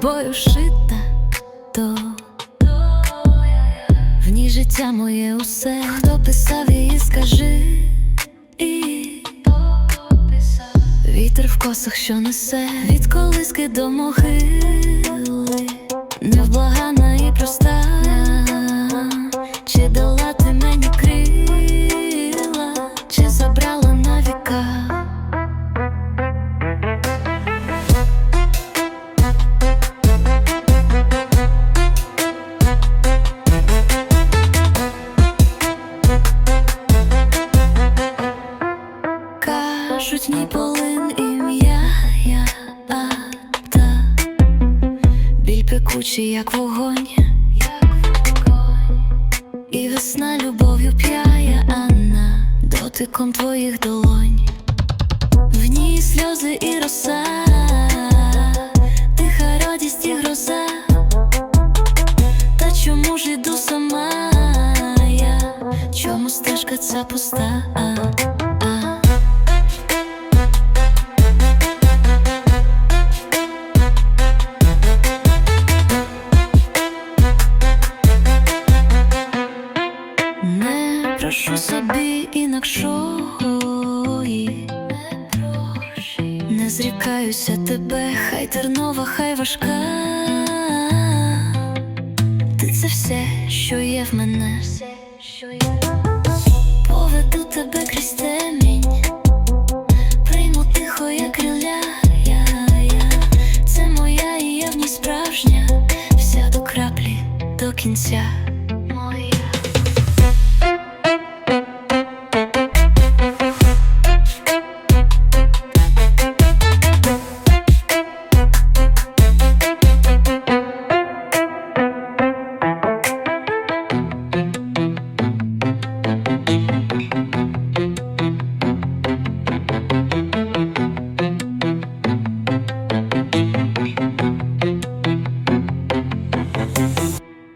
тобою шита, то в ній життя моє усе, хто писав її, скажи, і вітер в косах, що несе. Від колиски до могили Кажуть, ні полин ім'я я а та біль пекучий, як вогонь, як вогонь, і весна любов'ю п'яє, Анна, дотиком твоїх долонь, в ній сльози і роса, тиха радість і гроза. Та чому ж іду сама я? Чому стежка ця пуста? Прошу собі інакшої, не зрікаюся тебе, хай тернова, хай важка. Ти це все, що є в мене. Поведу тебе крізь темінь, прийму тихо, як криля. Я, я. Це моя і я в ній справжня, вся до краплі, до кінця.